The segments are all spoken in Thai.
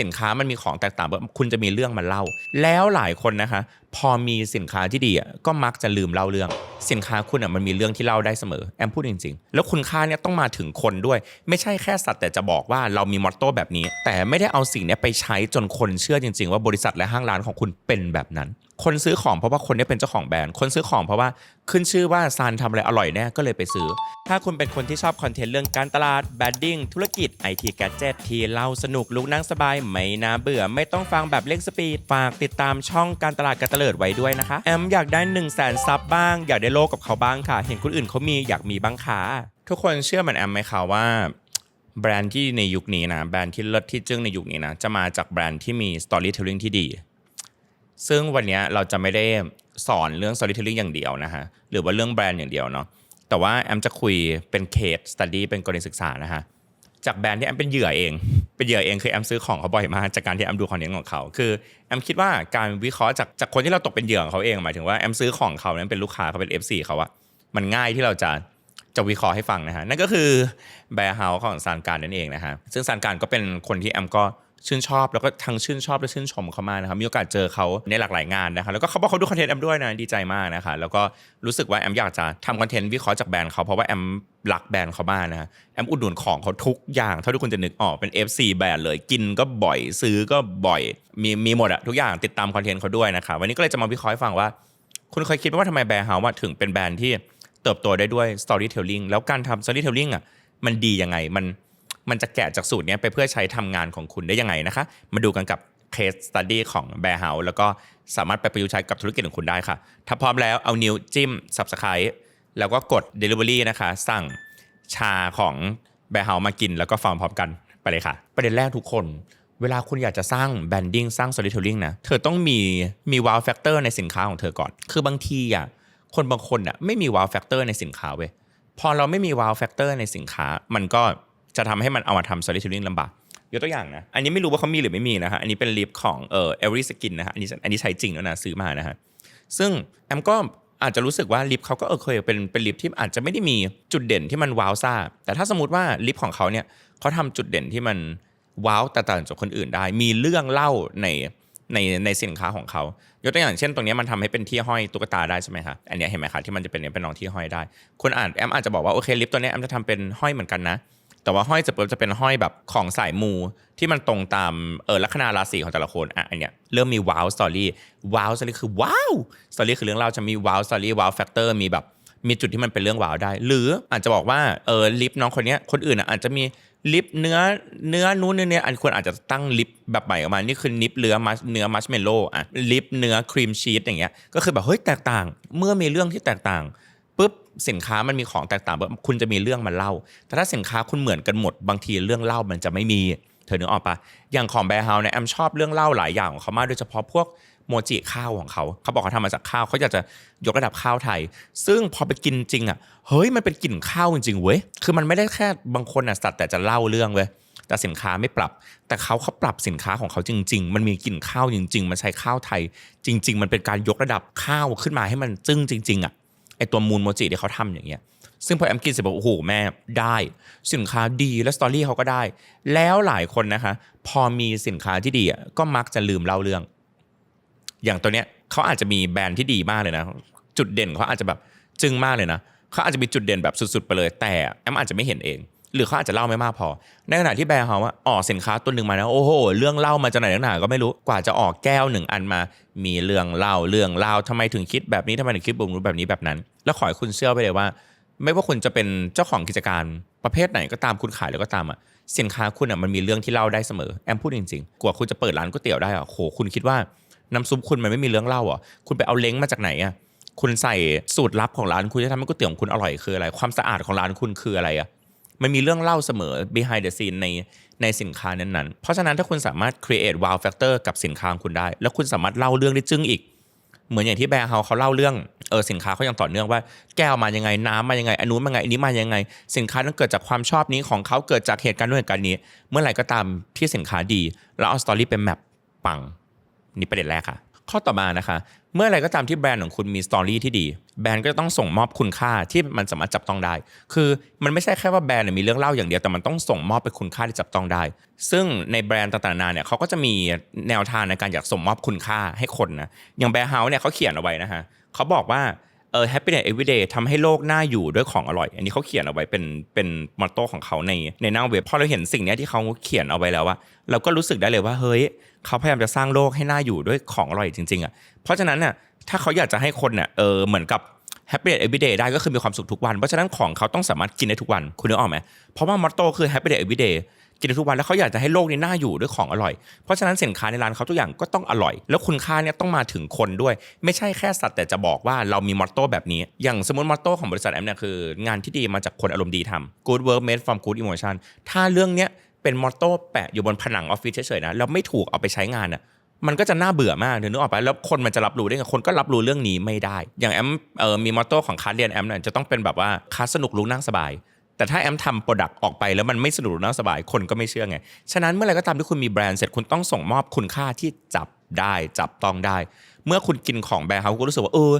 สินค้ามันมีของแตกต่างแบบคุณจะมีเรื่องมาเล่า แล้วหลายคนนะคะ พอมีสินค้าที่ดีอะก็มักจะลืมเล่าเรื่อง สินค้าคุณอะมันมีเรื่องที่เล่าได้เสมอแอมพูดจริง ๆ แล้วคุณค่าเนี่ยต้องมาถึงคนด้วย ไม่ใช่แค่สัตว์แต่จะบอกว่าเรามีมอตโต้แบบนี้ แต่ไม่ได้เอาสิ่งเนี้ยไปใช้จนคนเชื่อจริง ๆ ว่าบริษัทและห้างร้านของคุณเป็นแบบนั้น คนซื้อของเพราะว่าคนนี้เป็นเจ้าของแบรนด์ คนซื้อของเพราะว่าขึ้นชื่อว่าซานทำอะไรอร่อยแน่ก็เลยไปซื้อ ถ้าคุณเป็นคนที่ชอบคอนเทนต์เรื่องการตลาดแบดดิ้งธุรกิจไอทีแกจ e t ที่เล่าสนุกลุกนั่งสบาย ไม่น่าเบื่อ ไม่ต้องฟังแบบเร่งสปีด ฝากติดตามช่องการตลาดการตะเลิดไว้ด้วยนะคะ แอมอยากได้1นึ่งแสนซับบ้าง อยากได้โลกกับเขาบ้างค่ะ เห็นคนอื่นเขามีอยากมีบ้างค่ะทุกคนเชื่อเหมือนแอมไหมคะว่าแบรนด์ที่ในยุคนี้นะแบรนด์ที่เลิศที่จึ้งในยุคนี้นะจะมาจากแบรนด์ที่มี storytelling ที่ดี ซึ่งวันนี้เราจะไม่ได้สอนเรื่อง storytelling อย่างเดียวนะฮะหรือว่าเรื่องแบรนด์อย่างเดียวเนาะแต่ว่าแอมจะคุยเป็น case study เป็นกรณีศึกษานะฮะจากแบรนด์ที่แอมเป็นเหยื่อเอง เป็นเหยื่อเองคือแอมซื้อของเขาบ่อยมากจากการที่แอมดูคอนเทนต์ของเขาคือแอมคิดว่าการวิเคราะห์จากจากคนที่เราตกเป็นเหยื่อของเขาเองหมายถึงว่าแอมซื้อของเขานั้นเป็นลูกค้าเขาเป็น FC เขาอะมันง่ายที่เราจะจะวิเคราะห์ให้ฟังนะฮะนั่นก็คือแบร์เฮาส์ของซานการนั่นเองนะฮะซึ่งซานการก็เป็นคนที่แอมก็ ชื่นชอบแล้วก็ทั้งชื่นชอบและชื่นชมเขามากนะครับมีโอกาสเจอเขาในหลากหลายงานนะคะแล้วก็เขาบอกเขาดูคอนเทนต์แอมด้วยนะดีใจมากนะคะแล้วก็รู้สึกว่าแอมอยากจะทำคอนเทนต์วิเคราะห์จากแบรนด์เขาเพราะว่าแอมรักแบรนด์เขามากนะแอมอุดหนุนของเขาทุกอย่างเท่าที่คุณจะนึกออกเป็น FC แบรนด์เลยกินก็บ่อยซื้อก็บ่อยมีมีหมดอะทุกอย่างติดตามคอนเทนต์เขาด้วยนะคะวันนี้ก็เลยจะมาวิเคราะห์ให้ฟังว่า คุณเคยคิดไหมว่าทำไมแบรนด์เฮาส์ถึงเป็นแบรนด์ที่เติบโตได้ด้วย storytelling แล้วการทำ storytelling อะมันดียังไงมัน มันจะแกะจากสูตรนี้ไปเพื่อใช้ทำงานของคุณได้ยังไงนะคะ มาดูกันกับ case study ของ Bear House แล้วก็สามารถไปประยุกต์ใช้กับธุรกิจของคุณได้ค่ะ ถ้าพร้อมแล้วเอานิ้วจิ้ม subscribe แล้วก็กด delivery นะคะ สั่งชาของ Bear House มากิน แล้วก็ฟังพร้อมกันไปเลยค่ะ ประเด็นแรกทุกคน เวลาคุณอยากจะสร้าง branding สร้าง storytelling นะ เธอต้องมีมี wow factor ในสินค้าของเธอก่อน คือบางทีอะคนบางคนอะไม่มี wow factor ในสินค้าเว้ยพอเราไม่มี wow factor ในสินค้ามันก็ จะทำให้มันเอามาทำ storytelling ลำบากยกตัวอย่างนะ อันนี้ไม่รู้ว่าเขามีหรือไม่มีนะฮะ อันนี้เป็นลิปของเอ่อ every skin นะฮะ อันนี้อันนี้ใช้จริงแล้วนะซื้อมานะฮะ ซึ่งแอมก็อาจจะรู้สึกว่าลิปเขาก็เออเคยเป็นเป็นลิปที่อาจจะไม่ได้มีจุดเด่นที่มันว้าวซ่า แต่ถ้าสมมติว่าลิปของเขาเนี่ยเขาทำจุดเด่นที่มันว้าวแตกต่างจากคนอื่นได้ มีเรื่องเล่าในในในสินค้าของเขา ยกตัวอย่างเช่น ตรงนี้มันทำให้เป็นที่ห้อยตุ๊กตาได้ใช่ไหมคะอันนี้เห็นไหมคะที่มันจะเป็นเป็นรองที่ห้อยได้ คนอ่านแอมอาจจะบอกว่าโอเคลิปตัวนี้แอมจะทำเป็นห้อยเหมือนกันนะ แต่ว่าห้อยจะเป็นจะเป็นห้อยแบบของสายมูที่มันตรงตามเออลัคนาราศีของแต่ละคนอะอันเนี้ยเริ่มมีว้าวสตอรี่ว้าวสตอรี่คือว้าวสตอรี่คือเรื่องเล่าจะมีว้าวสตอรี่ว้าวแฟกเตอร์มีแบบมีจุดที่มันเป็นเรื่องว้าวได้ หรืออาจจะบอกว่าเออลิปน้องคนเนี้ยคนอื่นอะอาจจะมีลิปเนื้อเนื้อนู้นเนื้อเนี้ยอันควรอาจจะตั้งลิปแบบใหม่ออกมา นี่คือลิปเนื้อมัชเนื้อมัชเมลโล่อะลิปเนื้อครีมชีสอย่างเงี้ยก็คือแบบเฮ้ยแตกต่าง เมื่อมีเรื่องที่แตกต่าง ปุ๊บสินค้ามันมีของแตกต่างคุณจะมีเรื่องมาเล่า แต่ถ้าสินค้าคุณเหมือนกันหมดบางทีเรื่องเล่ามันจะไม่มีเธอนึกออกปะอย่างของแบร์เฮาเนี่ยแอมชอบเรื่องเล่าหลายอย่างของเขามากโดยเฉพาะพวกโมจิข้าวของเขา เขาบอกเขาทำมาจากข้าวเขาอยากจะยกระดับข้าวไทย ซึ่งพอไปกินจริงอะเฮ้ยมันเป็นกลิ่นข้าวจริงๆเว้ยคือมันไม่ได้แค่บางคนอะสัตว์แต่จะเล่าเรื่องเว้ยแต่สินค้าไม่ปรับ แต่เขาเขาปรับสินค้าของเขาจริง ๆ มันมีกลิ่นข้าวจริง ๆ มันใช้ข้าวไทย จริง ๆ มันเป็นการยกระดับข้าวขึ้นมาให้มันจึ้งจริง ๆอะ ไอตัวมูลโมจิที่เขาทำอย่างเงี้ยซึ่งพอแอมกินเสร็จบอกโอ้โหแม่ได้สินค้าดีและสตอรี่เขาก็ได้ แล้วหลายคนนะคะ พอมีสินค้าที่ดีอะก็มักจะลืมเล่าเรื่อง อย่างตัวเนี้ยเขาอาจจะมีแบรนด์ที่ดีมากเลยนะ จุดเด่นเขาอาจจะแบบจึ้งมากเลยนะเขาอาจจะมีจุดเด่นแบบสุดๆไปเลย แต่แอมอาจจะไม่เห็นเอง หรือเขาอาจจะเล่าไม่มากพอ ในขณะที่แบรนด์เขาว่าออกสินค้าตัวหนึ่งมานะ โอ้โห เรื่องเล่ามาจากไหนนักหนาก็ไม่รู้กว่าจะออกแก้วหนึ่งอันมา มีเรื่องเล่าเรื่องเล่าทำไมถึงคิดแบบนี้ทำไมถึงคิดแบบนู้นแบบนี้แบบนั้น แล้วขอให้คุณเชื่อไปเลยว่า ไม่ว่าคุณจะเป็นเจ้าของกิจการประเภทไหนก็ตามคุณขายแล้วก็ตามอะสินค้าคุณอะมันมีเรื่องที่เล่าได้เสมอแอมพูดจริงๆกว่าคุณจะเปิดร้านก๋วยเตี๋ยวได้อะโหคุณคิดว่าน้ำซุปคุณมันไม่มีเรื่องเล่าอะคุณไปเอาเล้งมาจากไหนอะคุณใส่สูตรลับของร้านคุณจะทำให้ก๋วยเตี๋ยวของคุณอร่อยคืออะไร ความสะอาดของร้านคุณคืออะไรอะ มันมีเรื่องเล่าเสมอ behind the scene ในในสินค้านั้นๆ เพราะฉะนั้นถ้าคุณสามารถ create wow factor กับสินค้าของคุณได้ แล้วคุณสามารถเล่าเรื่องได้จึ้งอีก เหมือนอย่างที่แบร์เฮาเขาเล่าเรื่องเออสินค้าเขาอย่างต่อเนื่องว่าแก้วมายังไงน้ำมายังไงอันนู้นมายังไงอันนี้มายังไง สินค้านั้นเกิดจากความชอบนี้ของเขาเกิดจากเหตุการณ์นู้นเหตุการณ์นี้ เมื่อไหร่ก็ตามที่สินค้าดี แล้วเอาสตอรี่เป็นแมปปังนี่ประเด็นแรกค่ะ ข้อต่อมานะคะ เมื่อไรก็ตามที่แบรนด์ของคุณมีสตอรี่ที่ดี แบรนด์ก็จะต้องส่งมอบคุณค่าที่มันสามารถจับต้องได้ คือมันไม่ใช่แค่ว่าแบรนด์เนี่ยมีเรื่องเล่าอย่างเดียวแต่มันต้องส่งมอบไปคุณค่าที่จับต้องได้ ซึ่งในแบรนด์ต่างๆนานาเนี่ยเขาก็จะมีแนวทางในการอยากส่งมอบคุณค่าให้คนนะอย่างแบรนด์เฮาส์เนี่ยเขาเขียนเอาไว้นะฮะเขาบอกว่า เออ happiness everyday ทำให้โลกน่าอยู่ด้วยของอร่อย อันนี้เขาเขียนเอาไว้เป็นเป็นมอตโต้ของเขาในในหน้าเว็บพอเราเห็นสิ่งเนี้ยที่เขาเขียนเอาไว้แล้วว่าเราก็รู้สึกได้เลยว่าเฮ้ยเขาพยายามจะสร้างโลกให้น่าอยู่ด้วยของอร่อยจริงๆอะเพราะฉะนั้นน่ะถ้าเขาอยากจะให้คนเนี่ยเออเหมือนกับ happiness everyday ได้ก็คือมีความสุขทุกวัน เพราะฉะนั้นของเขาต้องสามารถกินได้ทุกวันคุณนึกออกไหมเพราะว่ามอตโต้คือ happiness everyday กินทุกวันแล้วเขาอยากจะให้โลกนี้น่าอยู่ด้วยของอร่อย เพราะฉะนั้นสินค้าในร้านเขาทุกอย่างก็ต้องอร่อย แล้วคุณค่าเนี่ยต้องมาถึงคนด้วย ไม่ใช่แค่สัตว์แต่จะบอกว่าเรามีมอตโต้แบบนี้ อย่างสมมติมอตโต้ของบริษัทแอมเนี่ยคืองานที่ดีมาจากคนอารมณ์ดีทำ good work made from good emotion ถ้าเรื่องเนี้ยเป็นมอตโต้แปะอยู่บนผนังออฟฟิศเฉยๆนะแล้วไม่ถูกเอาไปใช้งานอะมันก็จะน่าเบื่อมากเดี๋ยวนึกออกไปแล้วคนมันจะรับรู้ได้ไงคนก็รับรู้เรื่องนี้ไม่ได้ อย่างแอมเออมีมอตโต้ของคาสเรียนแอมเนี่ยจะต้องเป็นแบบว่าคาสสนุกรู้นั่งสบาย แต่ถ้าแอมทำโปรดักต์ออกไปแล้วมันไม่สนุกรู้นั่งสบายคนก็ไม่เชื่อไง ฉะนั้นเมื่อไรก็ตามที่คุณมีแบรนด์เสร็จคุณต้องส่งมอบคุณค่าที่จับได้จับต้องได้ เมื่อคุณกินของแบรนด์เขาก็รู้สึกว่าเออ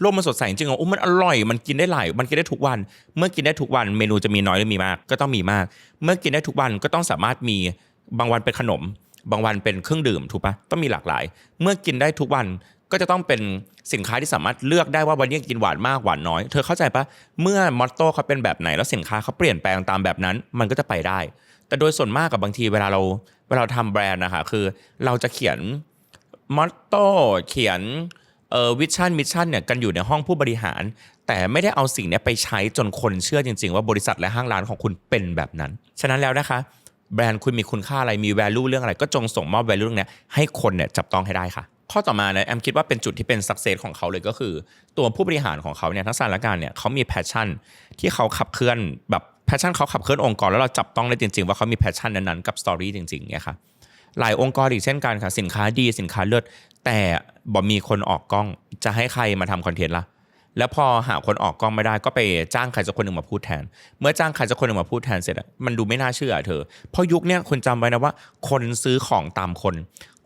โลกมันสดใสจริงๆอะโอ้มันอร่อยมันกินได้หลายมันกินได้ทุกวัน เมื่อกินได้ทุกวันเมนูจะมีน้อยหรือมีมาก ก็ต้องมีมาก เมื่อกินได้ทุกวันก็ต้องสามารถมีบางวันเป็นขนม บางวันเป็นเครื่องดื่มถูกปะต้องมีหลากหลาย เมื่อกินได้ทุกวัน ก็จะต้องเป็นสินค้าที่สามารถเลือกได้ว่าวันนี้กินหวานมากหวานน้อย เธอเข้าใจปะเมื่อมอตโต้เขาเป็นแบบไหนแล้วสินค้าเขาเปลี่ยนแปลงตามแบบนั้น มันก็จะไปได้ แต่โดยส่วนมากกับบางทีเวลาเราเวลาเราทำแบรนด์นะคะคือเราจะเขียนมอตโต้เขียนเอ่อวิชั่นมิชชั่นเนี่ยกันอยู่ในห้องผู้บริหาร แต่ไม่ได้เอาสิ่งนี้ไปใช้จนคนเชื่อจริง ๆ ว่าบริษัทและห้างร้านของคุณเป็นแบบนั้น ฉะนั้นแล้วนะคะ แบรนด์คุณมีคุณค่าอะไรมี value เรื่องอะไร ก็จงส่งมอบ value เรื่องนี้ให้คนเนี่ยจับต้องให้ได้ค่ะ ข้อต่อมาเนี่ยแอมคิดว่าเป็นจุดที่เป็นสักเซสของเขาเลยก็คือ ตัวผู้บริหารของเขาเนี่ยทั้งสารและการเนี่ยเขามีแพชชั่นที่เขาขับเคลื่อนแบบแพชชั่นเขาขับเคลื่อนองค์กรแล้วเราจับต้องได้จริงๆ ว่าเขามีแพชชั่นนั้นๆกับสตอรี่จริงๆเนี่ยค่ะหลายองค์กรอีกเช่นกันค่ะสินค้าดีสินค้าเลิศแต่บ่มีคนออกกล้องจะให้ใครมาทำคอนเทนต์ล่ะ แล้วพอหาคนออกกล้องไม่ได้ก็ไปจ้างใครสักคนหนึ่งมาพูดแทน เมื่อจ้างใครสักคนหนึ่งมาพูดแทนเสร็จมันดูไม่น่าเชื่อเธอเพราะยุคเนี้ยคนจำไว้นะว่า คนซื้อของตามคน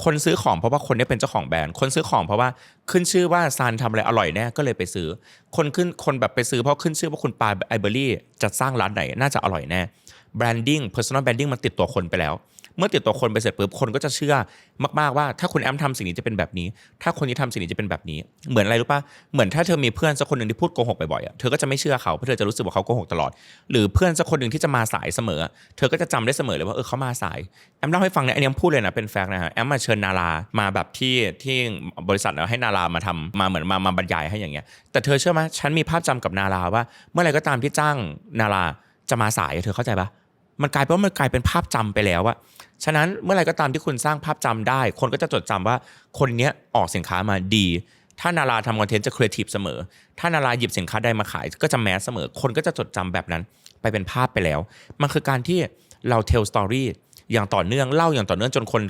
คนซื้อของเพราะว่าคนนี้เป็นเจ้าของแบรนด์คนซื้อของเพราะว่าขึ้นชื่อว่าซานทำอะไรอร่อยแน่ก็เลยไปซื้อ คนขึ้นคนแบบไปซื้อเพราะขึ้นชื่อว่าคุณปาไอเบอรี่จะสร้างร้านไหนน่าจะอร่อยแน่แบรนดิ้ง personal branding มันติดตัวคนไปแล้ว เมื่อติดตัวคนไปเสร็จปุ๊บคนก็จะเชื่อมากๆว่า ถ้าคุณแอมทำสิ่งนี้จะเป็นแบบนี้ ถ้าคนนี้ทำสิ่งนี้จะเป็นแบบนี้ เหมือนอะไรรู้ปะเหมือนถ้าเธอมีเพื่อนสักคนหนึ่งที่พูดโกหกบ่อยๆอะเธอก็จะไม่เชื่อเขาเพราะเธอจะรู้สึกว่าเขาโกหกตลอด หรือเพื่อนสักคนหนึ่งที่จะมาสายเสมอ เธอก็จะจำได้เสมอเลยว่าเออเขามาสายแอมเล่าให้ฟังนะอันนี้แอมพูดเลยนะเป็นแฟกต์นะฮะแอมมาเชิญนารามาแบบที่ที่บริษัทแล้วให้นารามาทำมาเหมือนมามาบรรยายให้อย่างเงี้ยแต่เธอเชื่อไหมฉันมีภาพจำกับนาราว่า เมื่อไหรก็ตามที่จ้างนาราจะมาสายเธอเข้าใจปะ มันกลายเป็นว่ามันกลายเป็นภาพจำไปแล้วอะฉะนั้นเมื่อไรก็ตามที่คุณสร้างภาพจำได้ คนก็จะจดจำว่าคนเนี้ยออกสินค้ามาดี ถ้านาราทำคอนเทนต์จะครีเอทีฟเสมอ ถ้านาราหยิบสินค้าใดมาขาย ก็จะแมสเสมอ คนก็จะจดจำแบบนั้น ไปเป็นภาพไปแล้ว มันคือการที่เราเทลสตอรี่อย่างต่อเนื่องเล่าอย่างต่อเนื่องจนคน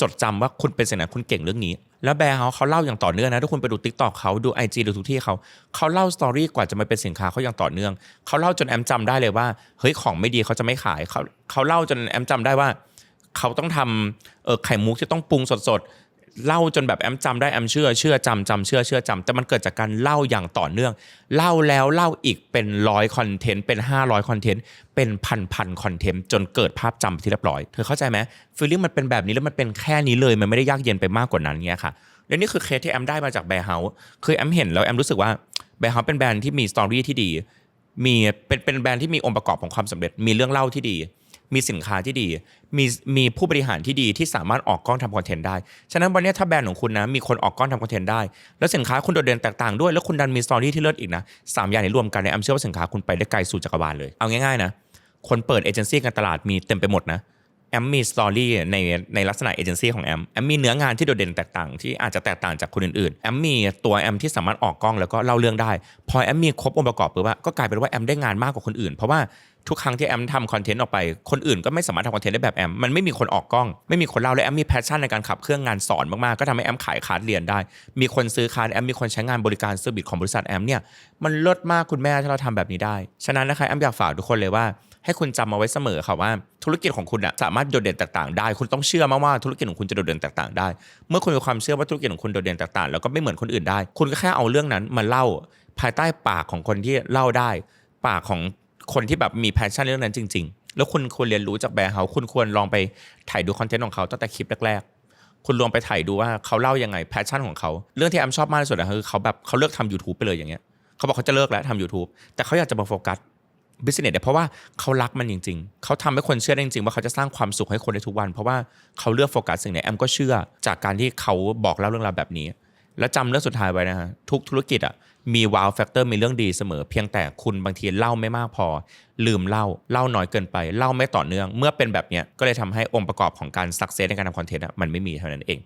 จดจำว่าคุณเป็นสิ่งไหนคุณเก่งเรื่องนี้ แล้วแบร์เขาเขาเล่าอย่างต่อเนื่องนะถ้าคุณไปดูทิกตอกเขาดู IG ดูทุกที่เขาเขาเล่าสตอรี่กว่าจะมาเป็นสินค้าเขาอย่างต่อเนื่องเขาเล่าจนแอมจำได้เลยว่าเฮ้ยของไม่ดีเขาจะไม่ขายเขาเขาเล่าจนแอมจำได้ว่า เขาต้องทำเออไข่มุกที่ต้องปรุงสดๆ เล่าจนแบบแอมจำได้แอมเชื่อเชื่อจำจำเชื่อเชื่อจำแต่มันเกิดจากการเล่าอย่างต่อเนื่อง เล่าแล้วเล่าอีกเป็นร้อยคอนเทนต์เป็น 500คอนเทนต์เป็นพันพันคอนเทนต์จนเกิดภาพจำที่เรียบร้อยเธอเข้าใจไหมฟีลลิ่งมันเป็นแบบนี้แล้วมันเป็นแค่นี้เลยมันไม่ได้ยากเย็นไปมากกว่านั้นเงี้ยค่ะและนี่คือเคสที่แอมได้มาจากแบร์เฮาส์คือแอมเห็นแล้วแอมรู้สึกว่าแบร์เฮาส์เป็นแบรนด์ที่มีสตอรี่ที่ดีมีเป็นเป็นแบรนด์ที่มีองค์ประกอบของความสำเร็จมีเรื่องเล่าที่ดี มีสินค้าที่ดี มีมีผู้บริหารที่ดีที่สามารถออกกล้องทำคอนเทนต์ได้ ฉะนั้นวันนี้ถ้าแบรนด์ของคุณนะมีคนออกกล้องทำคอนเทนต์ได้ แล้วสินค้าคุณโดดเด่นแตกต่างด้วย แล้วคุณดันมีสตอรี่ที่เลิศอีกนะสามอย่างนี้รวมกันเนี่ยแอมเชื่อว่าสินค้าคุณไปได้ไกลสู่จักรวาลเลย เอาง่ายๆนะ คนเปิดเอเจนซี่การตลาดมีเต็มไปหมดนะ แอมมีสตอรี่ในในลักษณะเอเจนซี่ของแอมแอมมีเนื้องานที่โดดเด่นแตกต่าง ที่อาจจะแตกต่างจากคนอื่นๆแอมมีตัวแอมที่สามารถออกกล้องแล้วก็เล่าเรื่องได้ พอแอมมีครบองค์ประกอบปุ๊บอะก็กลายเป็นว่าแอมได้งานมากกว่าคนอื่น เพราะว่าทุกครั้งที่แอมทำคอนเทนต์ออกไป คนอื่นก็ไม่สามารถทำคอนเทนต์ได้แบบแอม มันไม่มีคนออกกล้อง ไม่มีคนเล่า และแอมมีแพชชั่นในการขับเครื่องงานสอนมาก ๆ ก็ทำให้แอมขายคลาสเรียนได้ มีคนซื้อคลาสแอม มีคนใช้งานบริการเซอร์วิสของบริษัทแอมเนี่ย มันเลิศมากคุณแม่ถ้าเราทำแบบนี้ได้ ฉะนั้นนะคะแอมอยากฝากทุกคนเลยว่า ให้คุณจำเอาไว้เสมอค่ะว่า ธุรกิจของคุณอะสามารถโดดเด่นแตกต่างได้ คุณต้องเชื่อมากว่าธุรกิจของคุณจะโดดเด่นแตกต่างได้ เมื่อคุณมีความเชื่อว่าธุรกิจของคุณโดดเด่นแตกต่างแล้วก็ไม่เหมือนคนอื่นได้ คุณก็แค่เอาเรื่องนั้นมาเล่าภายใต้ปากของคนที่เล่าได้ ปากของคนที่แบบมีแพชชั่นเรื่องนั้นจริง ๆ แล้วคุณควรเรียนรู้จากแบร์เฮาคุณควรลองไปถ่ายดูคอนเทนต์ของเขาตั้งแต่คลิปแรกๆคุณลองไปถ่ายดูว่าเขาเล่ายังไงแพชชั่นของเขา เรื่องที่แอมชอบมากที่สุดอะคือเขาแบบเขาเลิกทำ YouTube ไปเลยอย่างเงี้ยเขาบอกเขาจะเลิกแล้วทำ YouTube แต่เขาอยากจะมาโฟกัส บิสเนสเนี่ยเพราะว่าเขารักมันจริง ๆ เขาทำให้คนเชื่อได้จริง ๆ ว่าเขาจะสร้างความสุขให้คนในทุกวัน เพราะว่าเขาเลือกโฟกัสสิ่งไหนแอมก็เชื่อจากการที่เขาบอกเล่าเรื่องราวแบบนี้ และจำเรื่องสุดท้ายไว้นะฮะทุกธุรกิจอะมีว o w แฟกเตอร์มีเรื่องดีเสมอ เพียงแต่คุณบางทีเล่าไม่มากพอ ลืมเล่าเล่าน้อยเกินไป เล่าไม่ต่อเนื่อง เมื่อเป็นแบบเนี้ยก็เลยทำให้องค์ประกอบของการสักเซสในการทำคอนเทนต์อะมันไม่มีเท่านั้นเอง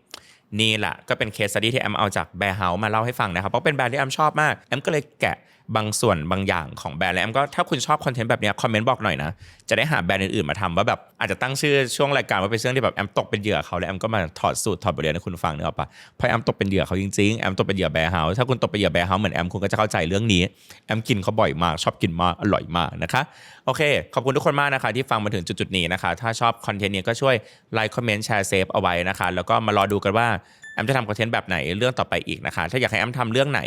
นี่แหละก็เป็นเคส study ที่แอมเอาจากแบร์เฮาส์มาเล่าให้ฟังนะครับเพราะเป็นแบรนด์ที่แอมชอบมากแอมก็เลยแกะ บางส่วนบางอย่างของแบรนด์แล้วแอมก็ถ้าคุณชอบคอนเทนต์แบบนี้คอมเมนต์บอกหน่อยนะ จะได้หาแบรนด์อื่นๆมาทำว่าแบบอาจจะตั้งชื่อช่วงรายการว่าเป็นเรื่องที่แบบแอมตกเป็นเหยื่อเขาแล้วแอมก็มาถอดสูตรถอดบทเรียนให้คุณฟังเนกอะปะเพราะแอมตกเป็นเหยื่อเขาจริงๆแอมตกเป็นเหยื่อแบร์เฮาส์ถ้าคุณตกเป็นเหยื่อแบร์เฮาส์เหมือนแอมคุณก็จะเข้าใจเรื่องนี้แอมกินเขาบ่อยมากชอบกินมากอร่อยมากนะคะโอเค ขอบคุณทุกคนมากนะคะที่ฟังมาถึงจุดๆนี้นะคะถ้าชอบคอนเทนต์นี้ก็ช่วยไลค์คอมเมนต์แชร์เซฟเอาไว้นะคะแล้วก็มารอดูกันว่าแอมจะทำคอนเทนต์แบบไหนเรื่องต่อไปอีกนะคะ ถ้าอยากให้แอมทำเรื่องไหน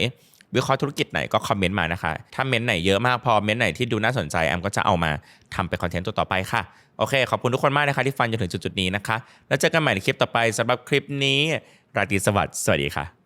วิเคราะห์ธุรกิจไหนก็คอมเมนต์มานะคะ ถ้าเมนต์ไหนเยอะมากพอเมนต์ไหนที่ดูน่าสนใจแอมก็จะเอามาทำเป็นคอนเทนต์ตัวต่อไปค่ะ โอเค ขอบคุณทุกคนมากนะคะที่ฟังจนถึงจุดๆนี้นะคะ แล้วเจอกันใหม่ในคลิปต่อไปสำหรับคลิปนี้ ราตรีสวัสดิ์สวัสดีค่ะ